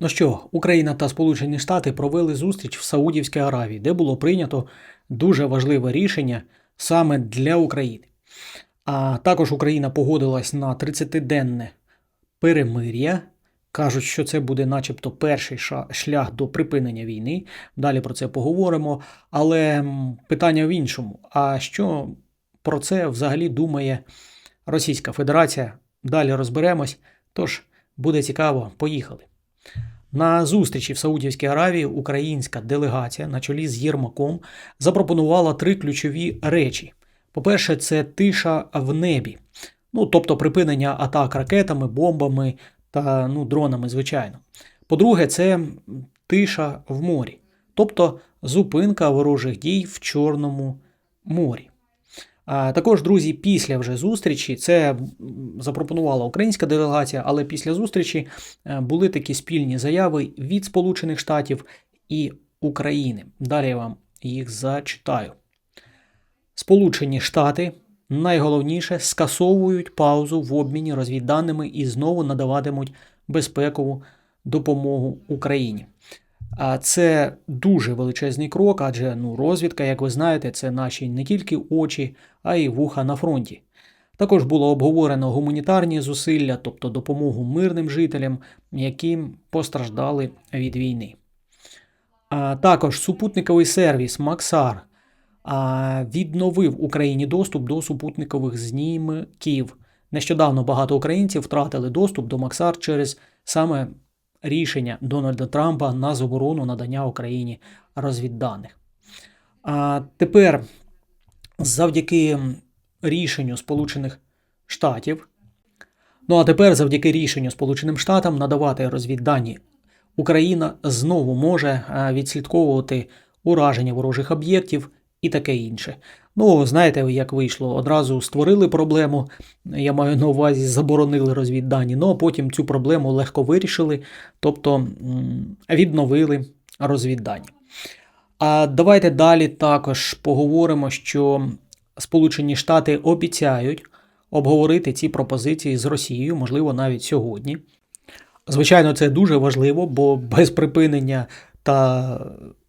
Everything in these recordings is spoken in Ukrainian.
Ну що, Україна та Сполучені Штати провели зустріч в Саудівській Аравії, де було прийнято дуже важливе рішення саме для України. А також Україна погодилась на 30-денне перемир'я. Кажуть, що це буде, начебто, перший шлях до припинення війни. Далі про це поговоримо. Але питання в іншому: а що про це взагалі думає Російська Федерація? Далі розберемось. Тож буде цікаво, поїхали. На зустрічі в Саудівській Аравії українська делегація на чолі з Єрмаком запропонувала три ключові речі. По-перше, це тиша в небі, ну тобто припинення атак ракетами, бомбами та ну, дронами, звичайно. По-друге, це тиша в морі, тобто зупинка ворожих дій в Чорному морі. Також, друзі, після вже зустрічі це запропонувала українська делегація, але після зустрічі е, були такі спільні заяви від Сполучених Штатів і України. Далі я вам їх зачитаю. Сполучені Штати найголовніше скасовують паузу в обміні розвідданими і знову надаватимуть безпекову допомогу Україні. А це дуже величезний крок, адже ну, розвідка, як ви знаєте, це наші не тільки очі, а й вуха на фронті. Також було обговорено гуманітарні зусилля, тобто допомогу мирним жителям, які постраждали від війни. А також супутниковий сервіс Максар відновив Україні доступ до супутникових знімків. Нещодавно багато українців втратили доступ до Максар через саме рішення Дональда Трампа на заборону надання Україні розвідданих. А тепер, завдяки рішенню Сполучених Штатів, ну а тепер, завдяки рішенню Сполученим Штатам надавати розвіддані, Україна знову може відслідковувати ураження ворожих об'єктів і таке інше. Ну, знаєте, як вийшло, одразу створили проблему, я маю на увазі, заборонили розвіддані, ну а потім цю проблему легко вирішили, тобто відновили розвіддані. А давайте далі також поговоримо, що Сполучені Штати обіцяють обговорити ці пропозиції з Росією, можливо, навіть сьогодні. Звичайно, це дуже важливо, бо без припинення та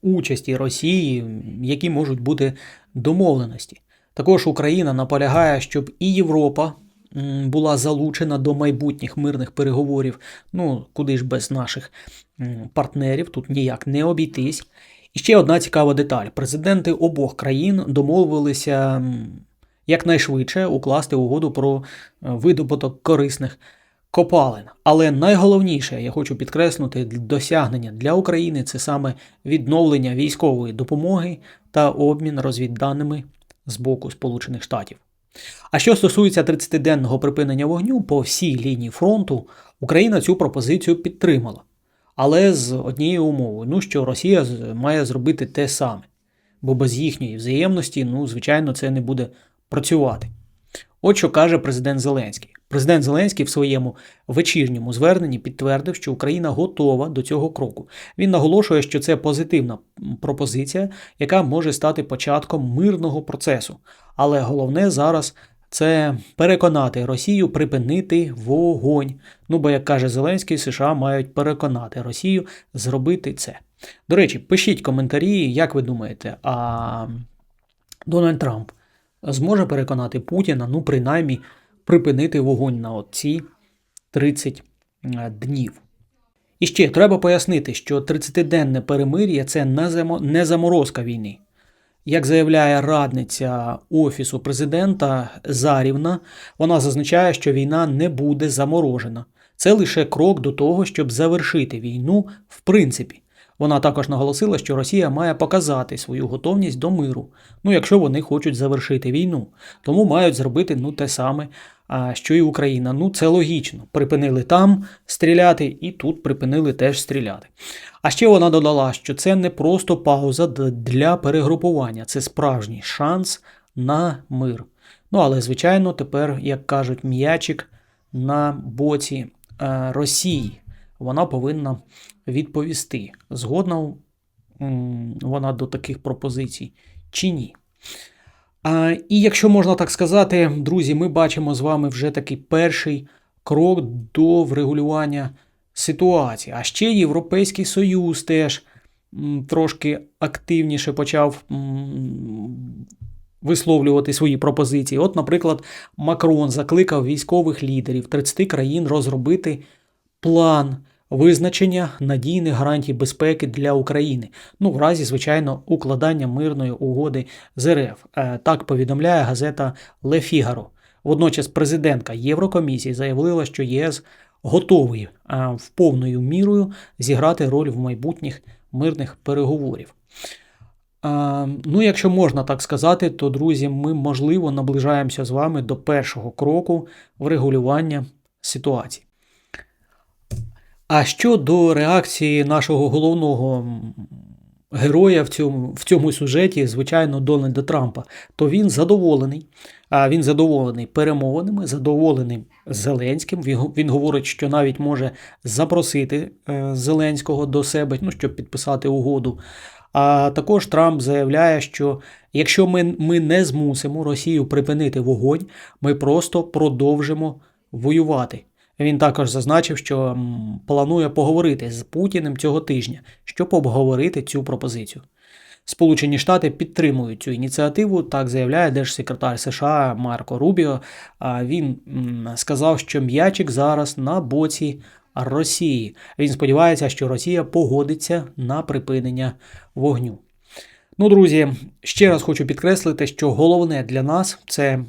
участі Росії, які можуть бути домовленості. Також Україна наполягає, щоб і Європа була залучена до майбутніх мирних переговорів. Ну, куди ж без наших партнерів, тут ніяк не обійтись. І ще одна цікава деталь: президенти обох країн домовилися якнайшвидше укласти угоду про е, видобуток корисних копалин. Але найголовніше, я хочу підкреслити, досягнення для України це саме відновлення військової допомоги та обмін розвідданими з боку Сполучених Штатів. А що стосується 30-денного припинення вогню по всій лінії фронту, Україна цю пропозицію підтримала. Але з однією умовою, ну що Росія має зробити те саме, бо без їхньої взаємності, ну, звичайно, це не буде працювати. От що каже президент Зеленський. Президент Зеленський в своєму вечірньому зверненні підтвердив, що Україна готова до цього кроку. Він наголошує, що це позитивна пропозиція, яка може стати початком мирного процесу. Але головне зараз це переконати Росію припинити вогонь. Ну бо, як каже Зеленський, США мають переконати Росію зробити це. До речі, пишіть коментарі, як ви думаєте, а Дональд Трамп зможе переконати Путіна, ну, принаймні, припинити вогонь на ці 30 днів. І ще треба пояснити, що 30-денне перемир'я це не заморозка війни. Як заявляє радниця Офісу президента Зарівна, вона зазначає, що війна не буде заморожена. Це лише крок до того, щоб завершити війну в принципі. Вона також наголосила, що Росія має показати свою готовність до миру, ну якщо вони хочуть завершити війну. Тому мають зробити ну те саме, що і Україна. Ну це логічно. Припинили там стріляти, і тут припинили теж стріляти. А ще вона додала, що це не просто пауза для перегрупування, це справжній шанс на мир. Ну але звичайно, тепер, як кажуть, м'ячик на боці Росії. Вона повинна відповісти, згодна вона до таких пропозицій чи ні. І якщо можна так сказати, друзі, ми бачимо з вами вже такий перший крок до врегулювання ситуації. А ще Європейський Союз теж трошки активніше почав висловлювати свої пропозиції. От, наприклад, Макрон закликав військових лідерів 30 країн розробити план визначення надійних гарантій безпеки для України. Ну, в разі, звичайно, укладання мирної угоди з РФ. Е, Так повідомляє газета Le Figaro. Водночас президентка Єврокомісії заявила, що ЄС готовий е, в повною мірою зіграти роль в майбутніх мирних переговорів. Е, Ну, якщо можна так сказати, то, друзі, ми, можливо, наближаємося з вами до першого кроку врегулювання ситуації. А щодо реакції нашого головного героя в цьому, в цьому сюжеті, звичайно, Дональда Трампа, то він задоволений. А він задоволений перемовинами, задоволений Зеленським. Він, він говорить, що навіть може запросити е, Зеленського до себе, ну, щоб підписати угоду. А також Трамп заявляє, що якщо ми, ми не змусимо Росію припинити вогонь, ми просто продовжимо воювати. Він також зазначив, що планує поговорити з Путіним цього тижня, щоб обговорити цю пропозицію. Сполучені Штати підтримують цю ініціативу, так заявляє держсекретар США Марко Рубіо. Він сказав, що м'ячик зараз на боці Росії. Він сподівається, що Росія погодиться на припинення вогню. Ну, друзі, ще раз хочу підкреслити, що головне для нас це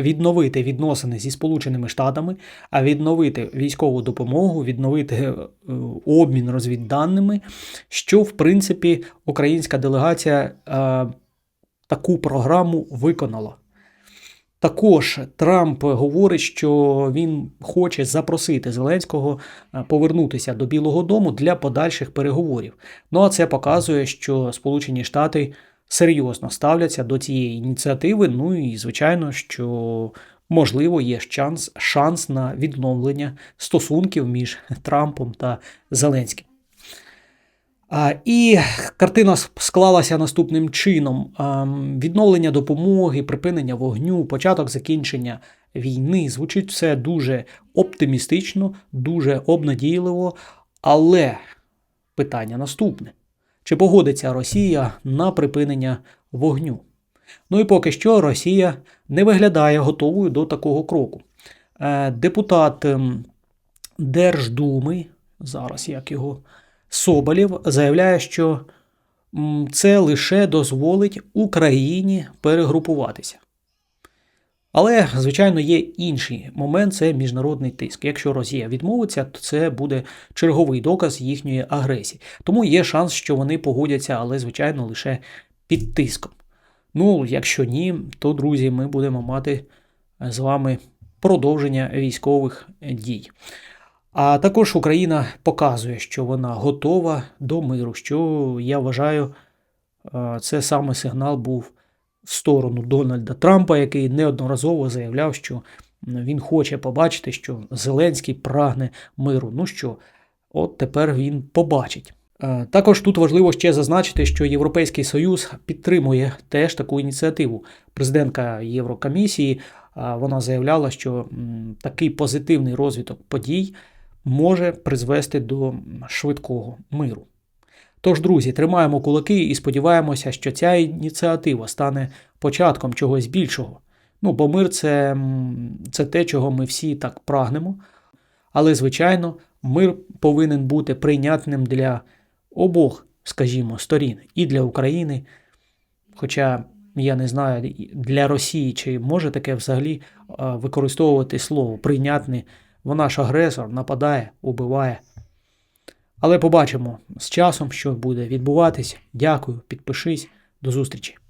відновити відносини зі Сполученими Штатами, а відновити військову допомогу, відновити е, обмін розвідданими, що в принципі українська делегація е, таку програму виконала. Також Трамп говорить, що він хоче запросити Зеленського е, повернутися до Білого Дому для подальших переговорів. Ну а це показує, що Сполучені Штати серйозно ставляться до цієї ініціативи. Ну і звичайно, що можливо є шанс, шанс на відновлення стосунків між Трампом та Зеленським. І картина склалася наступним чином: відновлення допомоги, припинення вогню, початок закінчення війни. Звучить все дуже оптимістично, дуже обнадійливо. Але питання наступне: чи погодиться Росія на припинення вогню? Ну і поки що Росія не виглядає готовою до такого кроку. Е, Депутат ем, Держдуми, зараз як його Соболєв, заявляє, що це лише дозволить Україні перегрупуватися. Але, звичайно, є інший момент це міжнародний тиск. Якщо Росія відмовиться, то це буде черговий доказ їхньої агресії. Тому є шанс, що вони погодяться, але, звичайно, лише під тиском. Ну, якщо ні, то, друзі, ми будемо мати з вами продовження військових дій. А також Україна показує, що вона готова до миру, що я вважаю, е, це саме сигнал був сторону Дональда Трампа, який неодноразово заявляв, що він хоче побачити, що Зеленський прагне миру. Ну що, от тепер він побачить. Е, Також тут важливо ще зазначити, що Європейський Союз підтримує теж таку ініціативу. Президентка Єврокомісії вона заявляла, що такий позитивний розвиток подій може призвести до швидкого миру. Тож, друзі, тримаємо кулаки і сподіваємося, що ця ініціатива стане початком чогось більшого. Ну, бо мир це, це те, чого ми всі так прагнемо. Але, звичайно, мир повинен бути прийнятним для обох, скажімо, сторін, і для України. Хоча я не знаю, для Росії чи може таке взагалі використовувати слово прийнятне. Вона ж агресор, нападає, убиває. Але побачимо з часом, що буде відбуватись. Дякую, підпишись, до зустрічі.